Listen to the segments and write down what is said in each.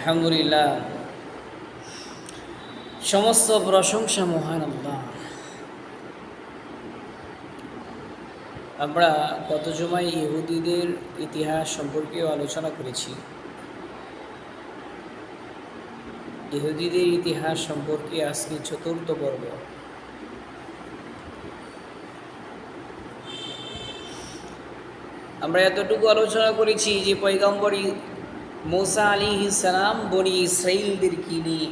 আলহামদুলিল্লাহ। সমস্ত প্রশংসা মহান আল্লাহ। আমরা গত জমায় ইহুদিদের ইতিহাস সম্পর্কেও আলোচনা করেছি। ইহুদিদের ইতিহাস সম্পর্কে আজকে চতুর্থ পর্ব। আমরা এতটুকু আলোচনা করেছি যে পৈগম্বর মোসা আলী সালাম বনি ইসরাইলদেরকে নিয়ে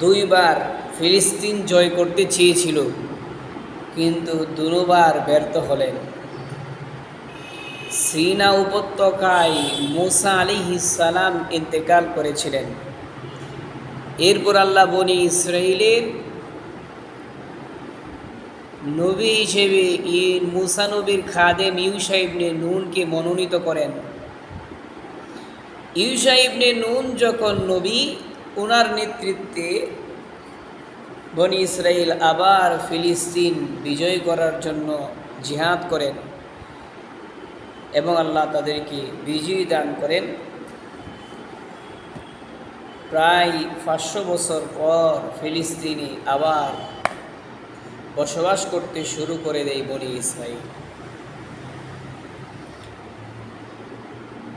দুইবার ফিলিস্তিন জয় করতে চেয়েছিল, কিন্তু দুবার ব্যর্থ হলেন। সিনা উপত্যকায় মুসা আলী সালাম ইন্তেকাল করেছিলেন। এরপর আল্লাহ বনি ইসরায়েলের নবী হিসেবে ই মুসানবীর খাদেম ইউসা ইবনে নুনকে মনোনীত করেন। ইউসা ইবনে নুন যখন নবী ওনার নেতৃত্বে বনি ইসরায়েল আবার ফিলিস্তিন বিজয় করার জন্য জিহাদ করেন এবং আল্লাহ তাদেরকে বিজয়ী দান করেন। প্রায় পাঁচশো বছর পর ফিলিস্তিনি আবার বসবাস করতে শুরু করে দেয় বনি ইসরায়েল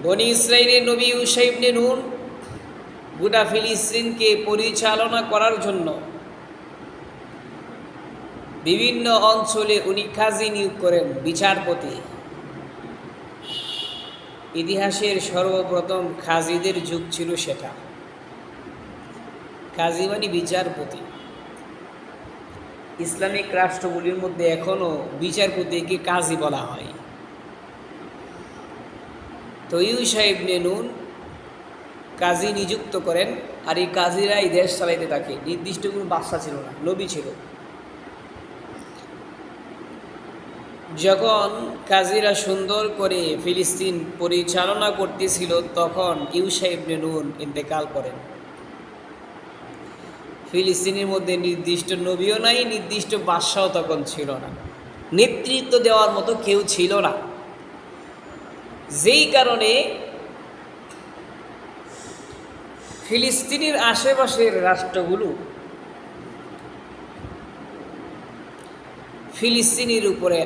বনি ইসরায়েলের নবী উসাইবনে নুন গোটা ফিলিস্তিনকে পরিচালনা করার জন্য বিভিন্ন অঞ্চলে উনি কাজী নিয়োগ করেন বিচারপতি। ইতিহাসের সর্বপ্রথম খাজিদের যুগ ছিল সেটা। কাজী মানে বিচারপতি। ইসলামিক রাষ্ট্রগুলির মধ্যে এখনও বিচারপতিকে কাজী বলা হয়। তো ইউ সাহেব নেনুন কাজী নিযুক্ত করেন, আর এই কাজীরাই দেশ চালাইতে থাকে। নির্দিষ্ট কোনো বাচ্চা ছিল না নবী ছিল। যখন কাজীরা সুন্দর করে ফিলিস্তিন পরিচালনা করতেছিল, তখন ইউসা ইবনে নুন ইন্তেকাল করেন। ফিলিস্তিনের মধ্যে নির্দিষ্ট নবীও নাই, নির্দিষ্ট বাদশাও তখন ছিল না। নেতৃত্ব দেওয়ার মতো কেউ ছিল না। যেই কারণে ফিলিস্তিনের আশেপাশের রাষ্ট্রগুলো ফিলিস্তিনের উপরে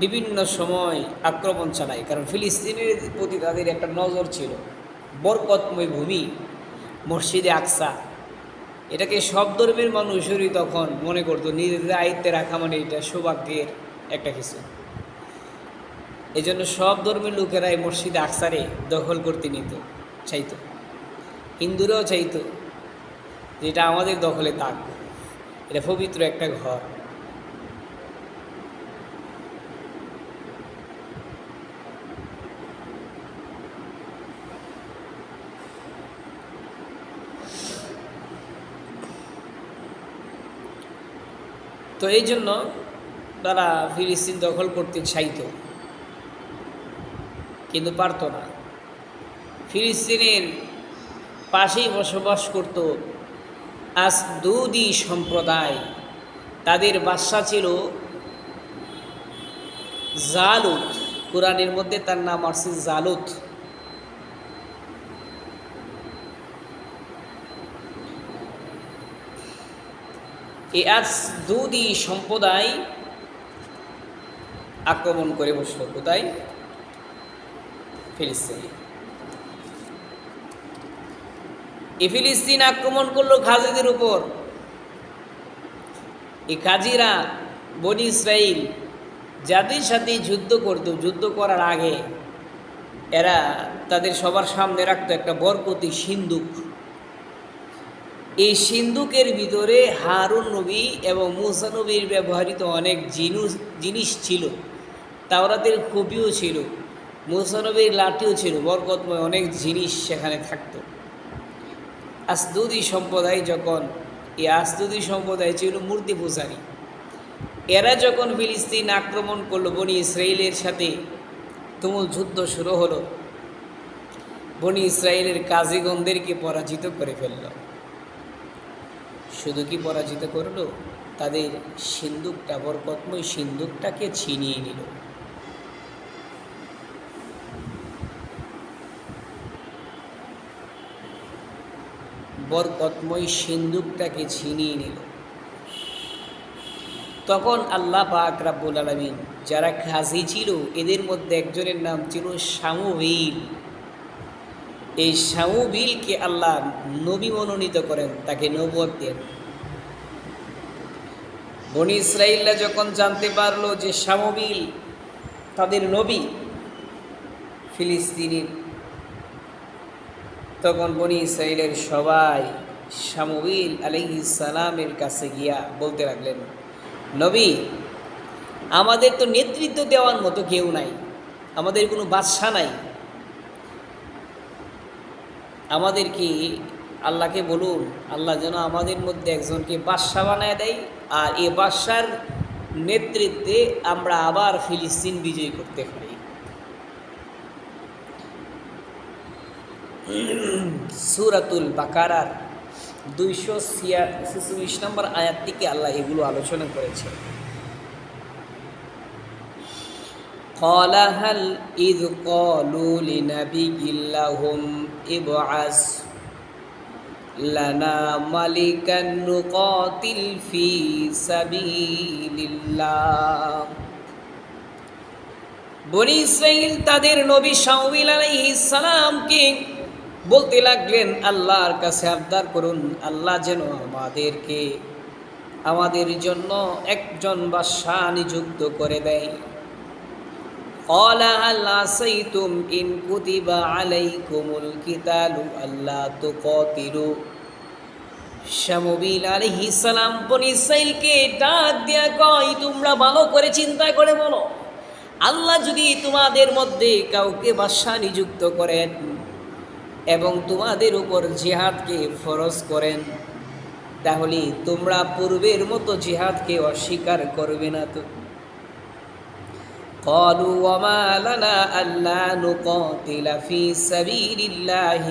বিভিন্ন সময় আক্রমণ চালায়। কারণ ফিলিস্তিনের প্রতি তাদের একটা নজর ছিল। বরকতময় ভূমি, মসজিদে আকসা। এটাকে সব ধর্মের মানুষেরই তখন মনে করতো, নিজেদের আয়ত্তে রাখা মানে এটা সৌভাগ্যের একটা কিছু। এই জন্য সব ধর্মের লোকেরাই মসজিদে আকসারে দখল করতে নিত, চাইতো। হিন্দুরাও চাইতো যেটা আমাদের দখলে তাক এটা পবিত্র একটা ঘর। তো এই জন্য তারা ফিলিস্তিন দখল করতে চাইতো। কিন্তু পারত না। ফিলিস্তিনের পাশেই বসবাস করত আসদুদি সম্প্রদায়। তাদের বাসা ছিল জালুত কোরআনের মধ্যে তার নাম আসছে জালুত এই আসদুদি সম্প্রদায় আক্রমণ করে বসল। কোথায়? ফিলিস্তিনে। এই ফিলিস্তিন আক্রমণ করল খাজিদের উপর। এই খাজিরা বনি ইসরাইল যাদের সাথে যুদ্ধ করতো। যুদ্ধ করার আগে এরা তাদের সবার সামনে রাখতো একটা বরকতি সিন্দুক এই সিন্দুকের ভিতরে হারুন নবী এবং মুসা নবীর ব্যবহৃত অনেক জিনিস জিনিস ছিল। তাওরাতের কপিও ছিল। মুসানবীর লাঠিও ছিল, বরকতময় অনেক জিনিস সেখানে থাকতো। আসদুদি সম্প্রদায় যখন, এই আসদুদি সম্প্রদায় ছিল মূর্তি পূজারী। এরা যখন ফিলিস্তিন আক্রমণ করল, বনি ইসরায়েলের সাথে তুমুল যুদ্ধ শুরু হলো, বনি ইসরায়েলের কাজীগণদেরকে পরাজিত করে ফেলল। শুধু কি পরাজিত করল? তাদের সিন্দুকটা বরকতময় সিন্দুকটাকে ছিনিয়ে নিল। বরকতময় সিন্দুকটাকে ছিনিয়ে নিল। তখন আল্লাহ পাক রাব্বুল আলমিন, যারা খাজি ছিল, এদের মধ্যে একজনের নাম ছিল শামুবিল। এই শামুবিলকে আল্লাহ নবী মনোনীত করেন, তাকে নবুয়ত দেন। বনি ইসরাইল্লা যখন জানতে পারল যে শামবিল তাদের নবী, ফিলিস্তিনির তখন বনি ইসরাইলের সবাই শামবিল আলহি সালামের কাছে গিয়া বলতে লাগলেন, নবী, আমাদের তো নেতৃত্ব দেওয়ার মতো কেউ নাই, আমাদের কোনো বাদশা নাই। আমাদের কি আল্লাহকে বলুন, আল্লাহ যেন আমাদের মধ্যে একজনকে বাদশা বানায় দেয়, আর এ বাদশার নেতৃত্বে আমরা আবার ফিলিস্তিন বিজয় করতে পারি? সুরাতুল বাকারার দুইশো ছিয়াশি নম্বর আয়াত থেকে আল্লাহ এগুলো আলোচনা করেছে قال هل إذ قالوا لنبي لهم ابعث لنا ملكا نقاتل في سبيل الله বনি ইসরাইল তাদের নবী শাওবিল আলাইহিস সালামকে বলতে লাগলেন আল্লাহর কাছে আবদার করুন আল্লাহ যেন আমাদেরকে আমাদের জন্য একজন বাদশাহ নিযুক্ত করে দেয় قال هل عصيتم إن كتب عليكم القتال ألا تقاتلوا শামবিল আলহি সালাম বনি ইসরাইলকে ডাক দিয়া কয় তোমরা ভালো করে চিন্তা করে বলো আল্লাহ যদি তোমাদের মধ্যে কাউকে বাদশাহ নিযুক্ত করেন এবং তোমাদের উপর জিহাদকে ফরজ করেন তাহলে তোমরা পূর্বের মতো জিহাদকে অস্বীকার করবে না তো قالوا وما لنا ألا نقاتل في سبيل الله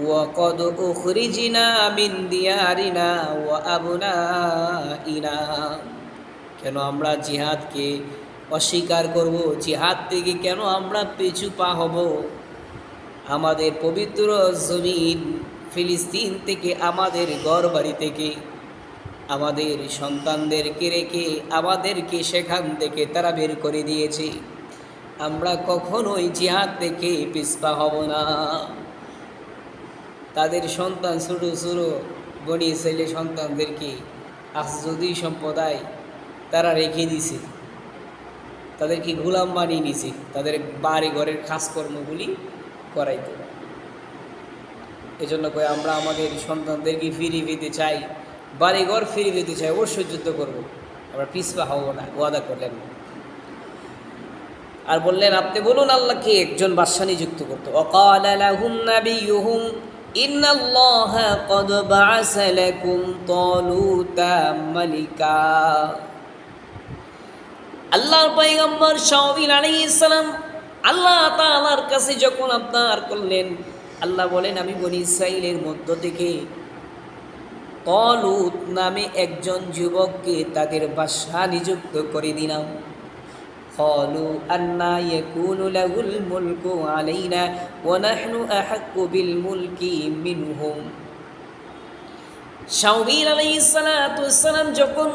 وقد أخرجنا من ديارنا وأبنائنا কেন আমরা জিহাদকে অস্বীকার করব জিহাদ থেকে কেন আমরা পিছু পা হব আমাদের পবিত্র জমিন ফিলিস্তিন থেকে আমাদের গড় বাড়ি থেকে। আমাদের সন্তানদেরকে রেখে, আমাদেরকে সেখান থেকে তারা বের করে দিয়েছে। আমরা কখনোই জিহাদ থেকে পিসপা হব না। তাদের সন্তান ছোটো ছোটো বনি ছেলে সন্তানদেরকে আসজদি সম্প্রদায় তারা রেখে দিছে, তাদেরকে গোলাম বানিয়ে নিছে, তাদের বাড়ি ঘরের কাজকর্মগুলি করাইতে। এজন্য কয়ে আমরা আমাদের সন্তানদেরকে ফিরিয়ে পেতে চাই, বাড়িঘর ফিরে পেতে চাই, অবশ্যই যুদ্ধ করব। আমরা পিছপা হব না, ওয়াদা করলেন। আর বললেন, আপনি বলুন, আল্লাহকে একজন বাদশাহ নিযুক্ত করতো। আলাইহিস সালাম আল্লাহ তাআলার কাছে যখন আপনার করলেন আল্লাহ বলেন আমি বনি ইসরাইলের মধ্য থেকে তলুত নামে একজন যুবককে তাদের বাসা নিযুক্ত করে দিলাম قالوا أنا يكون له الملك علينا ونحن أحق بالملك منهم শাওবিল আলাইহিস সালাতু সালাম যখন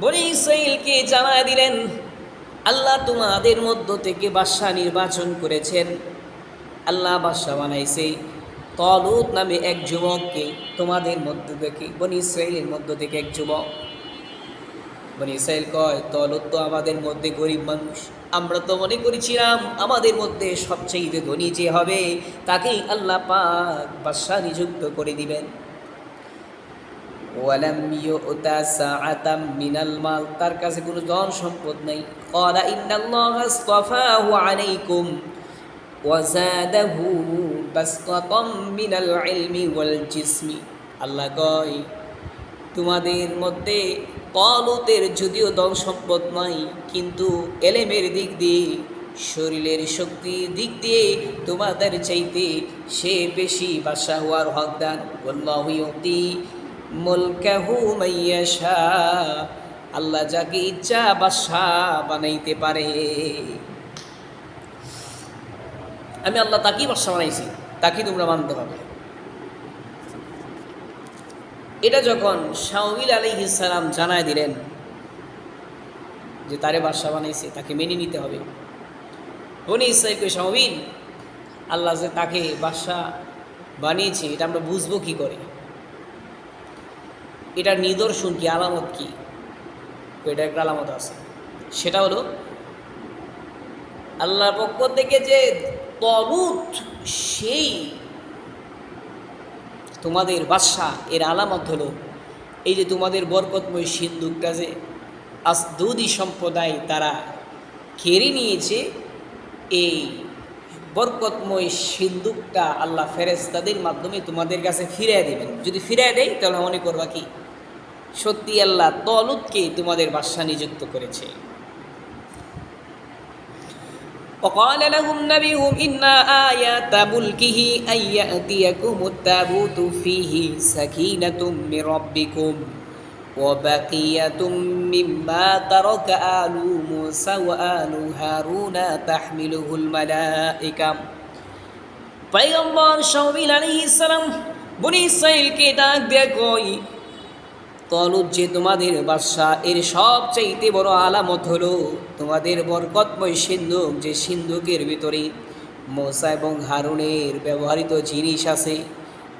বনি ইসরাইলকে জানায় দিলেন আল্লাহ তোমাদের মধ্য থেকে বাদশাহ নির্বাচন করেছেন। আল্লাহ বাদশাহ বানাইছে তলুত নামে এক যুবককে তোমাদের মধ্য থেকে, বনি ইসরায়েলের মধ্য থেকে এক যুবক। বনি ইসরায়েল কয়, তলুত তো আমাদের মধ্যে গরিব মানুষ, আমরা তো মনে করেছিলাম আমাদের মধ্যে সবচেয়ে ধনী যে হবে, তাকেই আল্লাহ পাক বাদশাহ নিযুক্ত করে দিবেন। মাল, তার কাছে কোনো ধন সম্পদ নেই। বাসতাতাম মিনাল ওয়াল আল্লাহ তোমাদের মধ্যে কলুতের যদিও ধন সম্পদ নাই, কিন্তু এলেমের দিক দিয়ে, শরীরের শক্তির দিক দিয়ে তোমাদের চাইতে সে বেশি বাসা হওয়ার আল্লাহু ইউতি মুলকাহু মাইয়াশা আল্লাহ যাকে ইচ্ছা বাসা বানাইতে পারে। আমি আল্লাহ তাকেই বাসা বানাইছি, তাকেই তোমরা মানতে হবে এটা যখন শাওমিল আলী ইসালাম জানায় দিলেন যে তারে বাদশা বানাইছে, তাকে মেনে নিতে হবে। বনি ইসরাইলকে শাওমিল, আল্লাহ যে তাকে বাদশা বানিয়েছে, এটা আমরা বুঝব কি করে? এটার নিদর্শন কি, আলামত কি? এটা একটা আলামত আছে। সেটা হলো, আল্লাহর পক্ষ থেকে যে তলুত সেই তোমাদের বাদশাহ, এর আলামত হলো, এই যে তোমাদের বরকতময় সিন্ধুকটা যে আজ আসদুদি সম্প্রদায় তারা কেড়ে নিয়েছে, এই বরকতময় সিন্ধুকটা আল্লাহ ফেরেস্তাদের মাধ্যমে তোমাদের কাছে ফিরিয়ে দেবেন। যদি ফিরিয়ে দেয়, তাহলে মনে করবা কি? সত্যি আল্লাহ তলুদকে তোমাদের বাদশা নিযুক্ত করেছে وقال لهم نبيهم إن آيات ملكه أن يأتيكم التابوت فيه سكينة من ربكم وبقية مما ترك آل موسى وآل هارون تحمله الملائكة পয়গম্বর শামিল আলাইহিস সালাম বনি ইসরাইলকে ডাক দেয়া কই তলুদ যে তোমাদের বাদশাহ, এর সবচাইতে বড় আলামত হলো তোমাদের বরকতময় সিন্ধুক, যে সিন্ধুকের ভিতরে মোসা এবং হারুনের ব্যবহৃত জিনিস আছে,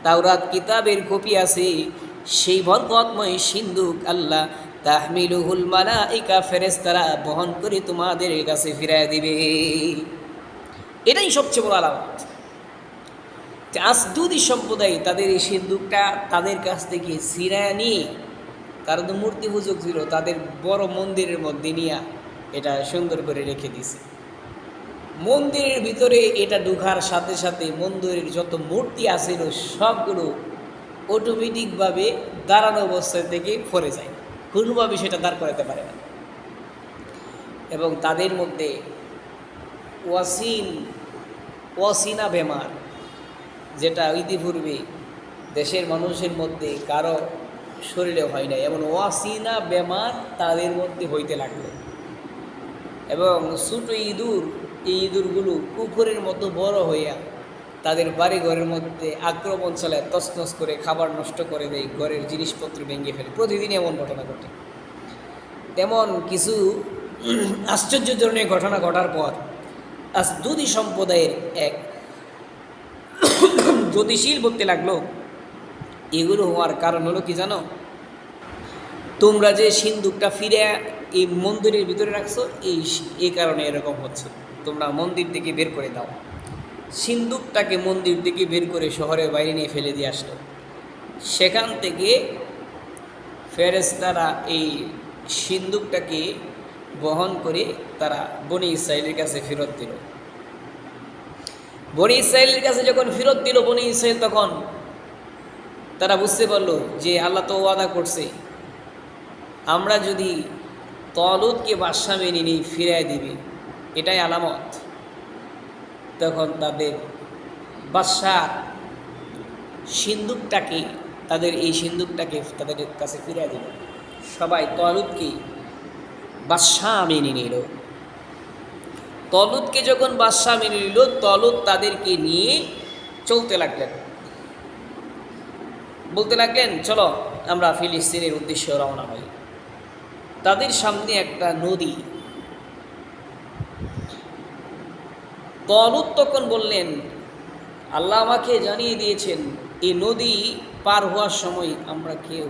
তাওরাত কিতাবের কপি আছে, সেই বরকতময় সিন্ধুক আল্লাহ তাহমিলুহুল মালাইকা ফেরেশতারা বহন করে তোমাদের কাছে ফিরায় দিবে। এটাই সবচেয়ে বড় আলামত। আসদুদি সম্প্রদায় তাদের এই সিন্ধুকটা তাদের কাছ থেকে সিরায় নিয়ে তারা তো মূর্তি পুজোক ছিল, তাদের বড় মন্দিরের মধ্যে নিয়ে এটা সুন্দর করে রেখে দিছে। মন্দিরের ভিতরে এটা ঢুকার সাথে সাথে মন্দিরের যত মূর্তি আছিল, সবগুলো অটোমেটিকভাবে দাঁড়ানো অবস্থা থেকে পড়ে যায়। কোনোভাবে সেটা দাঁড় করাতে পারে না। এবং তাদের মধ্যে ওয়াসিন, ওয়াসিনা বেমার, যেটা ইতিপূর্বে দেশের মানুষের মধ্যে কারও শরীরে হয় নাই এমন ওয়াসিনা বেমার তাদের মধ্যে হইতে লাগল। এবং ছোটো ইঁদুর, এই ইঁদুরগুলো কুকুরের মতো বড় হইয়া তাদের বাড়ি ঘরের মধ্যে আক্রমণ চালায় তসনস করে খাবার নষ্ট করে দেয়, ঘরের জিনিসপত্র ভেঙে ফেলে। প্রতিদিন এমন ঘটনা ঘটে। তেমন কিছু আশ্চর্যজনক ঘটনা ঘটার পর আজ দুদি সম্প্রদায়ের এক জ্যোতিষীল বলতে লাগল এগুলো হওয়ার কারণ হলো কি জানো? তোমরা যে সিন্দুকটা ফিরে এই মন্দিরের ভিতরে রাখছো, এই এই কারণে এরকম হচ্ছে। তোমরা মন্দির থেকে বের করে দাও। সিন্দুকটাকে মন্দির থেকে বের করে শহরের বাইরে নিয়ে ফেলে দিয়ে আসলো। সেখান থেকে ফেরেস্তারা এই সিন্দুকটাকে বহন করে তারা বনি ইসরায়েলের কাছে ফেরত দিল। বনি ইসরায়েলের কাছে যখন ফেরত দিল, বনি ইসরায়েল তখন তারা বুঝতে পারল যে আল্লাহ তো ওয়াদা করছে। আমরা যদি তলুদকে বাদশা মেনে নিই ফিরাই দিবি। এটাই আলামত। তখন তাদের বাদশার সিন্দুকটাকে, তাদের এই সিন্দুকটাকে তাদের কাছে ফিরিয়ে দিল। সবাই তলুদকে বাদশাহ মেনে নিল। তলুদকে যখন বাদশাহ মেনে নিল তলুদ তাদেরকে নিয়ে চলতে লাগলেন। বলতে লাগলেন, চলো, আমরা ফিলিস্তিনের উদ্দেশ্যে রওনা হই। তাদের সামনে একটা নদী। তলুত তখন বললেন, আল্লাহ আমাকে জানিয়ে দিয়েছেন এই নদী পার হওয়ার সময় আমরা কেউ